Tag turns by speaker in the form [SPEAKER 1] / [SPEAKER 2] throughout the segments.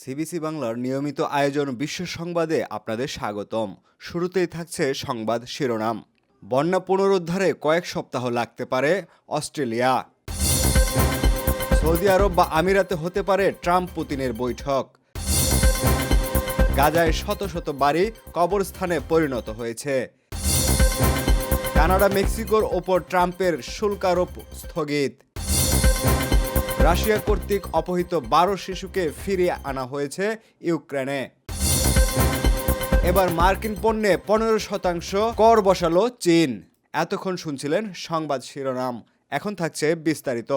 [SPEAKER 1] CBC বাংলার নিয়মিত আয়োজন বিশ্ব সংবাদে আপনাদের স্বাগতম। শুরুতেই থাকছে সংবাদ শিরোনাম। বন্যা পুনরুদ্ধারে কয়েক সপ্তাহ লাগতে পারে অস্ট্রেলিয়া। সৌদি আরব বা আমিরাতে হতে পারে ট্রাম্প পুতিনের বৈঠক। গাজায় শত শত বাড়ি কবরস্থানে পরিণত হয়েছে। কানাডা মেক্সিকোর ওপর ট্রাম্পের শুল্কারোপ স্থগিত। রাশিয়া কর্তৃক অপহৃত বারো শিশুকে ফিরিয়ে আনা হয়েছে ইউক্রেনে। এবার মার্কিন পণ্যে পনেরো শতাংশ কর বসালো চীন। এতক্ষণ শুনছিলেন সংবাদ শিরোনাম। এখন থাকছে বিস্তারিত।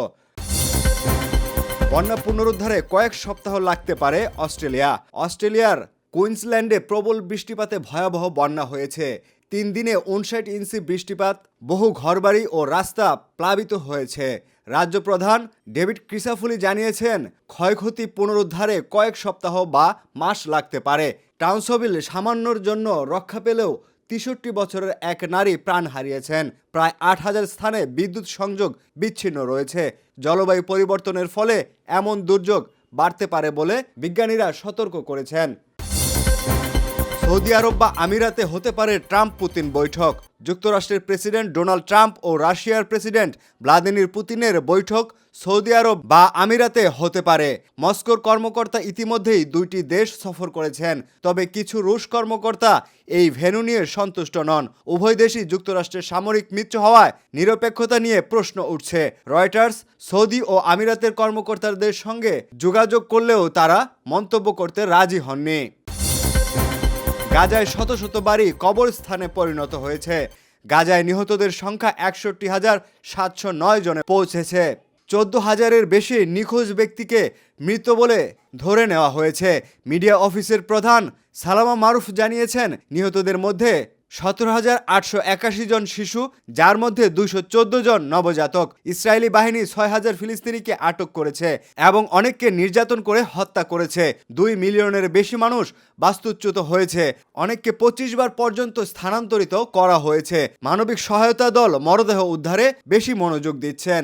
[SPEAKER 1] বন্যা পুনরুদ্ধারে কয়েক সপ্তাহ লাগতে পারে অস্ট্রেলিয়া। অস্ট্রেলিয়ার কুইন্সল্যান্ডে প্রবল বৃষ্টিপাতে ভয়াবহ বন্যা হয়েছে। তিন দিনে উনষাট ইঞ্চি বৃষ্টিপাত, বহু ঘরবাড়ি ও রাস্তা প্লাবিত হয়েছে। রাজ্য প্রধান ডেভিড ক্রিসাফুলি জানিয়েছেন, ক্ষয়ক্ষতি পুনরুদ্ধারে কয়েক সপ্তাহ বা মাস লাগতে পারে। টাউনসভিল সামান্যর জন্য রক্ষা পেলেও তেষট্টি বছরের এক নারী প্রাণ হারিয়েছেন। প্রায় আট হাজার স্থানে বিদ্যুৎ সংযোগ বিচ্ছিন্ন রয়েছে। জলবায়ু পরিবর্তনের ফলে এমন দুর্যোগ বাড়তে পারে বলে বিজ্ঞানীরা সতর্ক করেছেন। সৌদি আরব বা আমিরাতে হতে পারে ট্রাম্প পুতিন বৈঠক। যুক্তরাষ্ট্রের প্রেসিডেন্ট ডোনাল্ড ট্রাম্প ও রাশিয়ার প্রেসিডেন্ট ভ্লাদিমির পুতিনের বৈঠক সৌদি আরব বা আমিরাতে হতে পারে। মস্কোর কর্মকর্তা ইতিমধ্যেই দুইটি দেশ সফর করেছেন, তবে কিছু রুশ কর্মকর্তা এই ভেন্যু নিয়ে সন্তুষ্ট নন। উভয় দেশই যুক্তরাষ্ট্রের সামরিক মিত্র হওয়ায় নিরপেক্ষতা নিয়ে প্রশ্ন উঠছে। রয়টার্স, সৌদি ও আমিরাতের কর্মকর্তাদের সঙ্গে যোগাযোগ করলেও তারা মন্তব্য করতে রাজি হননি। গাজায় শত শত বাড়ি কবরস্থানে পরিণত হয়েছে। গাজায় নিহতদের সংখ্যা একষট্টি হাজার সাতশো নয় জনে পৌঁছেছে। চোদ্দ হাজারের বেশি নিখোঁজ ব্যক্তিকে মৃত বলে ধরে নেওয়া হয়েছে। মিডিয়া অফিসের প্রধান সালামা মারুফ জানিয়েছেন, নিহতদের মধ্যে সতেরো হাজার আটশো একাশি জন শিশু, যার মধ্যে দুইশো চোদ্দ জন নবজাতক। ইসরায়েলি বাহিনী ছয় হাজার ফিলিস্তিনিকে আটক করেছে এবং অনেককে নির্যাতন করে হত্যা করেছে। দুই মিলিয়নের বেশি মানুষ বাস্তুচ্যুত হয়েছে। অনেককে পঁচিশ বার পর্যন্ত স্থানান্তরিত করা হয়েছে। মানবিক সহায়তা দল মরদেহ উদ্ধারে বেশি মনোযোগ দিচ্ছেন।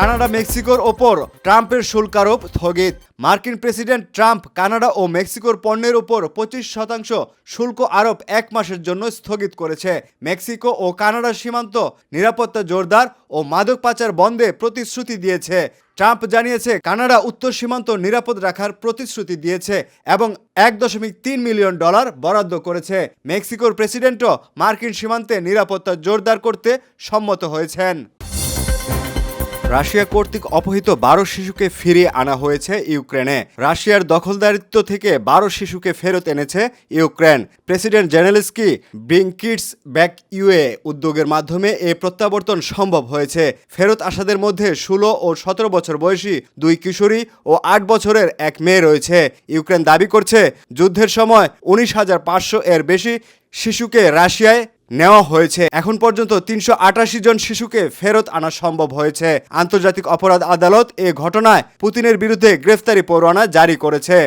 [SPEAKER 1] কানাডা, মেক্সিকোর ওপর ট্রাম্পের শুল্ক আরোপ স্থগিত। মার্কিন প্রেসিডেন্ট ট্রাম্প কানাডা ও মেক্সিকোর পণ্যের উপর পঁচিশ শতাংশ শুল্ক আরোপ এক মাসের জন্য স্থগিত করেছে। মেক্সিকো ও কানাডার সীমান্ত নিরাপত্তা জোরদার ও মাদক পাচার বন্ধে প্রতিশ্রুতি দিয়েছে। ট্রাম্প জানিয়েছে, কানাডা উত্তর সীমান্ত নিরাপদ রাখার প্রতিশ্রুতি দিয়েছে এবং এক দশমিক তিন মিলিয়ন ডলার বরাদ্দ করেছে। মেক্সিকোর প্রেসিডেন্টও মার্কিন সীমান্তে নিরাপত্তা জোরদার করতে সম্মত হয়েছেন। রাশিয়া কর্তৃক অপহৃত বারো শিশুকে ফিরিয়ে আনা হয়েছে ইউক্রেনে। রাশিয়ার দখলদারিত্ব থেকে বারো শিশুকে ফেরত এনেছে Ukraine. President Zelensky bring kids back UA উদ্যোগের মাধ্যমে এ প্রত্যাবর্তন সম্ভব হয়েছে। ফেরত আসাদের মধ্যে ষোলো ও সতেরো বছর বয়সী দুই কিশোরী ও আট বছরের এক মেয়ে রয়েছে। ইউক্রেন দাবি করছে, যুদ্ধের সময় উনিশ হাজার পাঁচশো এর বেশি শিশুকে রাশিয়ায় নেওয়া হয়েছে। এখন পর্যন্ত তিনশো আটাশি জন শিশুকে ফেরত আনা সম্ভব হয়েছে। আন্তর্জাতিক অপরাধ আদালত এ ঘটনায় পুতিনের বিরুদ্ধে গ্রেফতারি পরোয়ানা জারি করেছে।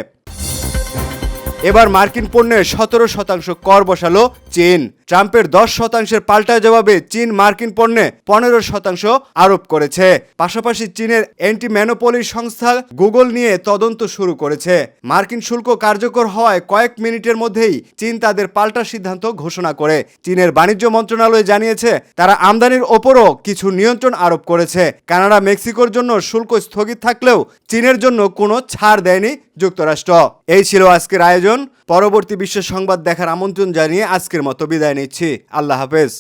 [SPEAKER 1] এবার মার্কিন পণ্যের সতেরো শতাংশ কর বসালো চীন। ট্রাম্পের দশ শতাংশের পাল্টা জবাবে চীন মার্কিন পণ্যে পনেরো শতাংশ আরোপ করেছে। পাশাপাশি চীনের অ্যান্টি ম্যানোপলি সংস্থা গুগল নিয়ে তদন্ত শুরু করেছে। মার্কিন শুল্ক কার্যকর হওয়ায় কয়েক মিনিটের মধ্যেই চীন তাদের পাল্টা সিদ্ধান্ত ঘোষণা করে। চীনের বাণিজ্য মন্ত্রণালয় জানিয়েছে, তারা আমদানির ওপরও কিছু নিয়ন্ত্রণ আরোপ করেছে। কানাডা, মেক্সিকোর জন্য শুল্ক স্থগিত থাকলেও চীনের জন্য কোনো ছাড় দেয়নি যুক্তরাষ্ট্র। এই ছিল আজকের আয়োজন। পরবর্তী বিশ্বের সংবাদ দেখার আমন্ত্রণ জানিয়ে আজকের মতো বিদায় নিচ্ছি। আল্লাহ হাফেজ।